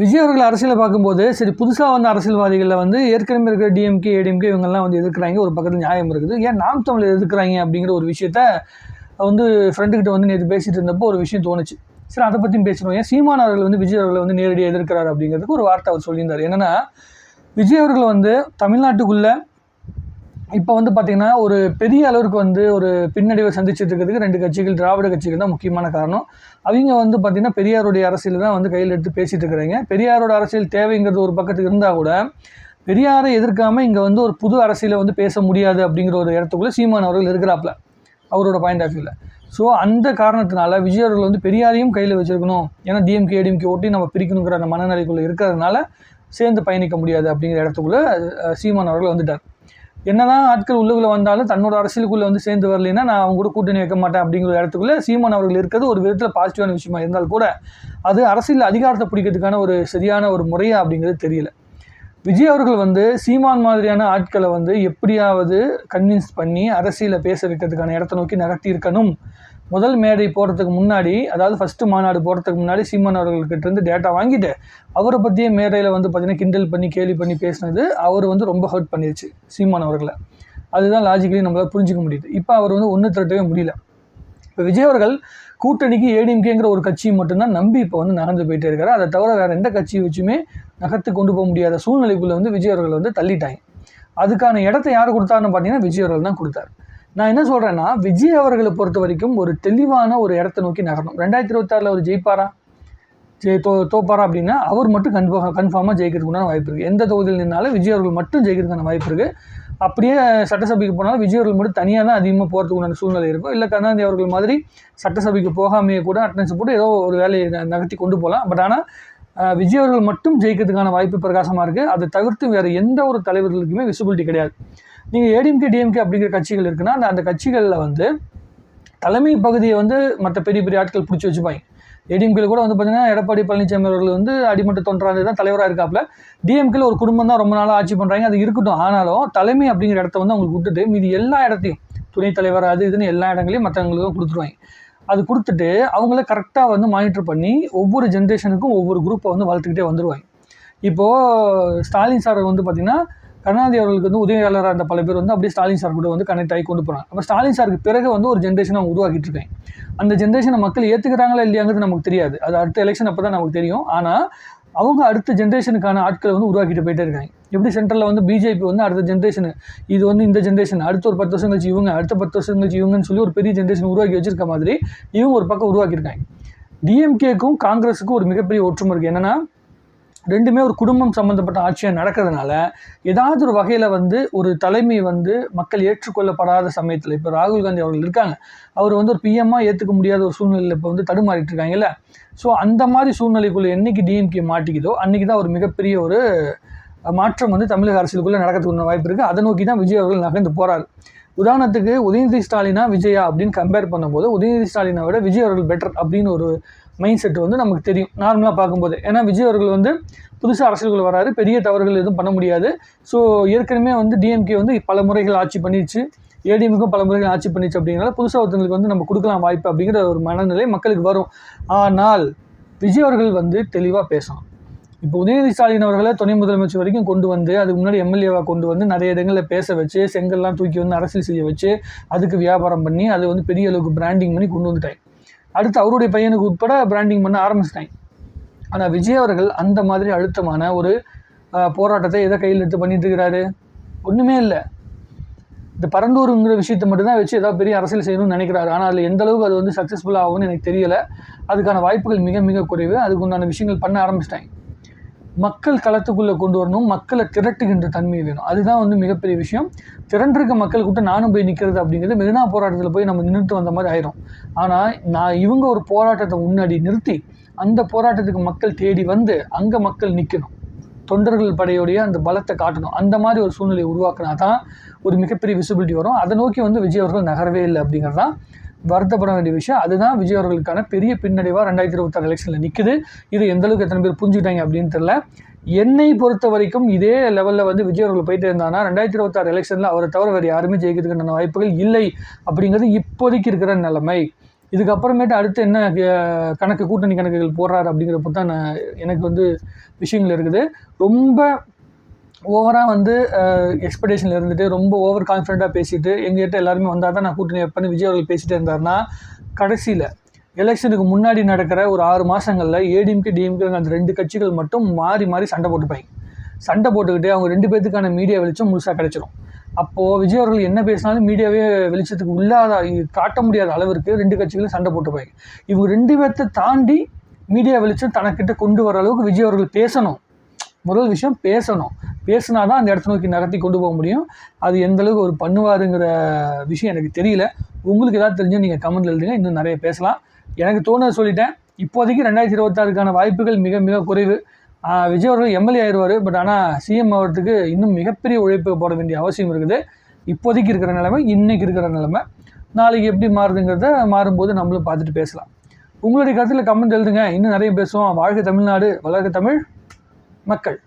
விஜய் அவர்கள் அரசியலை பார்க்கும்போது சரி புதுசாக வந்த அரசியல்வாதிகளில் வந்து ஏற்கனவே இருக்கிற டிஎம்கே ஏடிஎம்கே இவங்கெல்லாம் வந்து எதிர்க்கிறாங்க ஒரு பக்கத்தில் நியாயம் இருக்குது. ஏன் நாம் தமிழ் எதிர்க்கிறாங்க அப்படிங்கிற ஒரு விஷயத்த வந்து ஃப்ரெண்டுக்கிட்ட வந்து நேற்று பேசிகிட்டு இருந்தப்போ ஒரு விஷயம் தோணுச்சு. சரி அதை பற்றியும் பேசணும். ஏன் சீமான் அவர்கள் வந்து விஜய் அவர்களை வந்து நேரடியாக எதிர்க்கிறார் அப்படிங்கிறதுக்கு ஒரு வார்த்தை அவர் சொல்லியிருந்தார். என்னென்னா விஜய் அவர்கள் வந்து தமிழ்நாட்டுக்குள்ளே இப்போ வந்து பார்த்திங்கன்னா ஒரு பெரிய அளவுக்கு வந்து ஒரு பின்னடைவை சந்திச்சுட்டு இருக்கிறதுக்கு ரெண்டு கட்சிகள் திராவிட கட்சிகள் தான் முக்கியமான காரணம். அவங்க வந்து பார்த்திங்கன்னா பெரியாருடைய அரசியல் தான் வந்து கையில் எடுத்து பேசிகிட்டு இருக்கிறாங்க. பெரியாரோட அரசியல் தேவைங்கிறது ஒரு பக்கத்துக்கு இருந்தால் கூட பெரியாரை எதிர்க்காமல் இங்கே வந்து ஒரு புது அரசியலை வந்து பேச முடியாது அப்படிங்கிற ஒரு இடத்துக்குள்ளே சீமான் அவர்கள் இருக்கிறாப்புல அவரோட பாயிண்ட் ஆஃப் வியூவில் ஸோ அந்த காரணத்தினால விஜய் அவர்கள் வந்து பெரியாரையும் கையில் வச்சுருக்கணும். ஏன்னா டிஎம்கே ஏடிஎம்கே ஓட்டி நம்ம பிரிக்கணுங்கிற அந்த மனநிலைக்குள்ளே இருக்கிறதுனால சேர்ந்து பயணிக்க முடியாது அப்படிங்கிற இடத்துக்குள்ளே சீமான் அவர்கள் வந்துட்டார். என்னதான் ஆட்கள் உள்ளுக்குள்ள வந்தாலும் தன்னோட அரசியலுக்குள்ளே வந்து சேர்ந்து வரலைன்னா நான் அவங்க கூட கூட்டணி வைக்க மாட்டேன் அப்படிங்கிற ஒரு சீமான் அவர்கள் இருக்கிறது ஒரு விதத்தில் பாசிட்டிவான விஷயமா இருந்தால் கூட அது அரசியல் அதிகாரத்தை பிடிக்கிறதுக்கான ஒரு சரியான ஒரு முறையா அப்படிங்கிறது தெரியல. விஜய் அவர்கள் வந்து சீமான் மாதிரியான ஆட்களை வந்து எப்படியாவது கன்வின்ஸ் பண்ணி அரசியலை பேச வைக்கிறதுக்கான இடத்த நோக்கி நகர்த்தி இருக்கணும். முதல் மேடை போகிறதுக்கு முன்னாடி அதாவது ஃபஸ்ட்டு மாநாடு போகிறதுக்கு முன்னாடி சீமான் அவர்கள்கிட்ட இருந்து டேட்டா வாங்கிட்டு அவரை பற்றியே மேடையில் வந்து பார்த்திங்கன்னா கிண்டல் பண்ணி கேலி பண்ணி பேசினது அவர் வந்து ரொம்ப ஹர்ட் பண்ணிருச்சு சீமான் அவர்களை. அதுதான் லாஜிக்கலி நம்மளால் புரிஞ்சிக்க முடியுது. இப்போ அவர் வந்து ஒன்று திரட்டவே முடியல. இப்போ விஜய் அவர்கள் கூட்டணிக்கு ஏடிஎம்கேங்கிற ஒரு கட்சியை மட்டும்தான் நம்பி இப்போ வந்து நகர்ந்து போயிட்டே இருக்காரு. அதை தவிர வேறு எந்த கட்சியை வச்சுமே நகர்த்து கொண்டு போக முடியாத சூழ்நிலைக்குள்ளே வந்து விஜய் அவர்கள் வந்து தள்ளிட்டாங்க. அதுக்கான இடத்த யார் கொடுத்தாருன்னு பார்த்தீங்கன்னா விஜய் அவர்கள் தான் கொடுத்தாரு. நான் என்ன சொல்கிறேன்னா விஜய் அவர்களை பொறுத்த வரைக்கும் ஒரு தெளிவான ஒரு இடத்த நோக்கி நகரணும். ரெண்டாயிரத்தி இருபத்தாறில் அவர் ஜெயிப்பாரா? ஜெய் தோ தோப்பாரா அப்படின்னா அவர் மட்டும் கன்ஃபார்ம் கன்ஃபார்மாக ஜெயிக்கிறதுக்குண்டான வாய்ப்பு இருக்குது எந்த தொகுதியில் நின்னாலும் விஜய் அவர்கள் மட்டும் ஜெயிக்கிறதுக்கான வாய்ப்பு இருக்குது அப்படியே சட்டசபைக்கு போனாலும் விஜய் அவர்கள் மட்டும் தனியாக தான் அதிகமாக போகிறதுக்கு உண்டான சூழ்நிலை இருக்கும். இல்லை கருணாநிதி அவர்கள் மாதிரி சட்டசபைக்கு போகாமையே கூட அட்டண்டன்ஸ் போட்டு ஏதோ ஒரு வேலையை நகர்த்தி கொண்டு போகலாம். பட் ஆனால் விஜய் அவர்கள் மட்டும் ஜெயிக்கிறதுக்கான வாய்ப்பு பிரகாசமாக இருக்குது அதை தவிர்த்து வேறு எந்த ஒரு தலைவர்களுக்குமே விசிபிலிட்டி கிடையாது. நீங்கள் ஏடிஎம்கே டிஎம்கே அப்படிங்கிற கட்சிகள் இருக்குன்னா அந்த அந்த கட்சிகளில் வந்து தலைமை பகுதியை வந்து மற்ற பெரிய பெரிய ஆட்கள் பிடிச்சி வச்சுப்பாங்க. ஏடிஎம்கேல கூட வந்து பார்த்தீங்கன்னா எடப்பாடி பழனிசாமி அவர்கள் வந்து அடிமட்ட தொன்றாந்து தான் தலைவராக இருக்காப்புல டிஎம்கேல ஒரு குடும்பம் தான் ரொம்ப நாளாக ஆட்சி பண்ணுறாங்க அது இருக்கட்டும். ஆனாலும் தலைமை அப்படிங்கிற இடத்த வந்து அவங்களுக்கு விட்டுட்டு மீதி எல்லா இடத்தையும் துணைத் தலைவர் அது இதுன்னு எல்லா இடங்களையும் மற்றவங்களுக்கும் கொடுத்துருவாங்க. அது கொடுத்துட்டு அவங்கள கரெக்டாக வந்து மானிட்டர் பண்ணி ஒவ்வொரு ஜென்ரேஷனுக்கும் ஒவ்வொரு குரூப்பை வந்து வளர்த்துக்கிட்டே வந்துடுவாங்க இப்போது ஸ்டாலின் சார் வந்து பார்த்திங்கன்னா கருணாநிதி அவர்களுக்கு வந்து உதவியாளராக இருந்த பல பேர் வந்து அப்படியே ஸ்டாலின் சார் கூட வந்து கனெக்ட் ஆகி கொண்டு போகிறாங்க அப்போ ஸ்டாலின் சாருக்கு பிறகு வந்து ஒரு ஜென்ரேஷன் அவங்க உருவாக்கிட்டு இருக்காங்க. அந்த ஜென்ரேஷனை மக்கள் ஏற்றுக்கிறாங்களா இல்லையாங்கிறது நமக்கு தெரியாது. அது அடுத்த எலெக்ஷன் அப்போ தான் நமக்கு தெரியும். ஆனால் அவங்க அடுத்த ஜென்ரேஷனுக்கான ஆட்களை வந்து உருவாக்கிட்டு போயிட்டே இருக்காங்க. எப்படி சென்ட்ரலில் வந்து பிஜேபி வந்து அடுத்த ஜென்ரேஷன் இது வந்து இந்த ஜென்ரேஷன் அடுத்த ஒரு பத்து வருஷம் கழிச்சு இவங்க அடுத்த பத்து வருஷம் கழிச்சு இவங்கன்னு சொல்லி ஒரு பெரிய ஜென்ரேஷன் உருவாக்கி வச்சிருக்க மாதிரி இவங்க ஒரு பக்கம் உருவாக்கியிருக்காங்க. டிஎம்கேக்கும் காங்கிரஸுக்கும் ஒரு மிகப்பெரிய ஒற்றுமை இருக்குது என்னென்னா ரெண்டுமே ஒரு குடும்பம் சம்மந்தப்பட்ட ஆட்சியாக நடக்கிறதுனால ஏதாவது ஒரு வகையில் வந்து ஒரு தலைமை வந்து மக்கள் ஏற்றுக்கொள்ளப்படாத சமயத்தில் இப்போ ராகுல் காந்தி அவர்கள் இருக்காங்க. அவர் வந்து ஒரு பிஎம்மாக ஏற்றுக்க முடியாத ஒரு சூழ்நிலையில் இப்போ வந்து தடுமாறிட்டு இருக்காங்கல்ல. ஸோ அந்த மாதிரி சூழ்நிலைக்குள்ளே என்றைக்கு டிஎம்கே மாட்டிக்குதோ அன்றைக்கி தான் ஒரு மிகப்பெரிய ஒரு மாற்றம் வந்து தமிழக அரசியலுக்குள்ளே நடக்கிறதுக்கு வாய்ப்பு இருக்குது அதை நோக்கி தான் விஜய் அவர்கள் நகர்ந்து போகிறார் உதாரணத்துக்கு உதயநிதி ஸ்டாலினா விஜயா அப்படின்னு கம்பேர் பண்ணும்போது உதயநிதி ஸ்டாலினை விட விஜய் அவர்கள் பெட்டர் அப்படின்னு ஒரு மைண்ட் செட் வந்து நமக்கு தெரியும். நார்மலாக பார்க்கும்போது. ஏன்னா விஜய் அவர்கள் வந்து புதுசாக அரசியல்கள் வராரு. பெரிய தவறுகள் எதுவும் பண்ண முடியாது. ஸோ ஏற்கனவே வந்து டிஎம்கே வந்து பல முறைகள் ஆட்சி பண்ணிடுச்சு ஏடிஎம்க்கும் பல முறைகள் ஆட்சி பண்ணிச்சு அப்படிங்கிறத புதுசாக ஒருத்தங்களுக்கு வந்து நம்ம கொடுக்கலாம் வாய்ப்பு அப்படிங்கிற ஒரு மனநிலை மக்களுக்கு வரும். ஆனால் விஜய் அவர்கள் வந்து தெளிவாக பேசணும். இப்போ உதயநிதி ஸ்டாலின் அவர்களை துணை முதலமைச்சர் வரைக்கும் கொண்டு வந்து அதுக்கு முன்னாடி எம்எல்ஏவாக கொண்டு வந்து நிறைய இடங்களில் பேச வச்சு செங்கல்லாம் தூக்கி வந்து அரசியல் செய்ய வச்சு அதுக்கு வியாபாரம் பண்ணி அதை வந்து பெரிய அளவுக்கு பிராண்டிங் பண்ணி கொண்டு வந்துட்டாங்க. அடுத்து அவருடைய பையனுக்கு உட்பட பிராண்டிங் பண்ண ஆரம்பிச்சிட்டாங்க. ஆனால் விஜய் அவர்கள் அந்த மாதிரி அழுத்தமான ஒரு போராட்டத்தை எதை கையில் எடுத்து பண்ணிட்டு இருக்கிறாரு? ஒன்றுமே இல்லை. இந்த பரந்தூருங்கிற விஷயத்தை மட்டும்தான் வச்சு ஏதாவது பெரிய அரசியல் செய்யணும்னு நினைக்கிறாரு. ஆனால் அதில் எந்த அளவுக்கு அது வந்து சக்ஸஸ்ஃபுல் ஆகும்னு எனக்கு தெரியலை. அதுக்கான வாய்ப்புகள் மிக மிக குறைவு. அதுக்கு உண்டான விஷயங்கள் பண்ண ஆரம்பிச்சிட்டாங்க. மக்கள் களத்துக்குள்ளே கொண்டு வரணும் மக்களை திரட்டுகின்ற தன்மை வேணும். அதுதான் வந்து மிகப்பெரிய விஷயம். திரண்டிருக்க மக்கள் கூட்ட நானும் போய் நிற்கிறது அப்படிங்கிறது மெரினா போராட்டத்தில் போய் நம்ம நின்றுட்டு வந்த மாதிரி ஆயிரும். ஆனால் நான் இவங்க ஒரு போராட்டத்தை முன்னாடி நிறுத்தி அந்த போராட்டத்துக்கு மக்கள் தேடி வந்து அங்கே மக்கள் நிற்கணும் தொண்டர்கள் படையோடைய அந்த பலத்தை காட்டணும். அந்த மாதிரி ஒரு சூழ்நிலையை உருவாக்கினா தான் ஒரு மிகப்பெரிய விசிபிலிட்டி வரும். அதை நோக்கி வந்து விஜய் அவர்கள் நகரவே இல்லை அப்படிங்கிறது தான் வருத்தப்பட வேண்டிய விஷயம். அதுதான் விஜய் அவர்களுக்கான பெரிய பின்னடைவாக ரெண்டாயிரத்தி இருபத்தாறு எலெக்ஷனில் நிற்குது இது எந்தளவுக்கு எத்தனை பேர் புரிஞ்சுக்கிட்டாங்க அப்படின்னு தெரில என்னை பொறுத்த வரைக்கும் இதே லெவலில் வந்து விஜய் அவர்கள் போயிட்டு இருந்தானா ரெண்டாயிரத்தி இருபத்தாறு எலெக்ஷனில் அவரை தவிர வேறு யாருமே ஜெயிக்கிறதுக்கான வாய்ப்புகள் இல்லை அப்படிங்கிறது இப்போதைக்கு இருக்கிற நிலைமை. இதுக்கப்புறமேட்டு அடுத்து என்ன கணக்கு கூட்டணி கணக்குகள் போடுறாரு அப்படிங்கிறப்ப தான் நான் எனக்கு வந்து விஷயங்கள் இருக்குது. ரொம்ப ஓவராக வந்து எக்ஸ்பெக்டேஷனில் இருந்துட்டு ரொம்ப ஓவர் கான்ஃபிடென்ட்டாக பேசிட்டு எங்ககிட்ட எல்லாருமே வந்தால் தான் நான் கூட்டணி வைப்பேன்னு விஜய் அவர்கள் பேசிட்டே இருந்தாருன்னா கடைசியில் எலெக்ஷனுக்கு முன்னாடி நடக்கிற ஒரு ஆறு மாதங்களில் ஏடிஎம்கே டிஎம்கே அந்த ரெண்டு கட்சிகள் மட்டும் மாறி மாறி சண்டை போட்டுப்பாங்க. சண்டை போட்டுக்கிட்டு அவங்க ரெண்டு பேர்த்துக்கான மீடியா வெளிச்சம் முழுசாக கிடைச்சிரும். அப்போது விஜய் அவர்கள் என்ன பேசினாலும் மீடியாவே வெளிச்சத்துக்கு உள்ளாத காட்ட முடியாத அளவிற்கு ரெண்டு கட்சிகளும் சண்டை போட்டுப்பாங்க. இவங்க ரெண்டு பேர்த்தை தாண்டி மீடியா வெளிச்சம் தனக்கிட்ட கொண்டு வர அளவுக்கு விஜய் அவர்கள் பேசணும். முதல் விஷயம் பேசணும். பேசினா தான் அந்த இடத்த நோக்கி நகர்த்தி கொண்டு போக முடியும். அது எந்தளவுக்கு ஒரு பண்ணுவாருங்கிற விஷயம் எனக்கு தெரியல. உங்களுக்கு ஏதாவது தெரிஞ்சால் நீங்கள் கமெண்ட் எழுதுங்க. இன்னும் நிறைய பேசலாம். எனக்கு தோணுதை சொல்லிட்டேன். இப்போதைக்கு ரெண்டாயிரத்தி இருபத்தாறுக்கான வாய்ப்புகள் மிக மிக குறைவு. விஜய் அவர்கள் எம்எல்ஏ ஆயிடுவார் பட் ஆனால் சிஎம் ஆகிறதுக்கு இன்னும் மிகப்பெரிய உழைப்பு போட வேண்டிய அவசியம் இருக்குது. இப்போதைக்கு இருக்கிற நிலைமை இன்றைக்கி இருக்கிற நிலைமை. நாளைக்கு எப்படி மாறுதுங்கிறத மாறும்போது நம்மளும் பார்த்துட்டு பேசலாம். உங்களுடைய கருத்தில் கமெண்ட் எழுதுங்க. இன்னும் நிறைய பேசுவோம். வாழ்க தமிழ்நாடு வளர்க தமிழ் மக்கள்.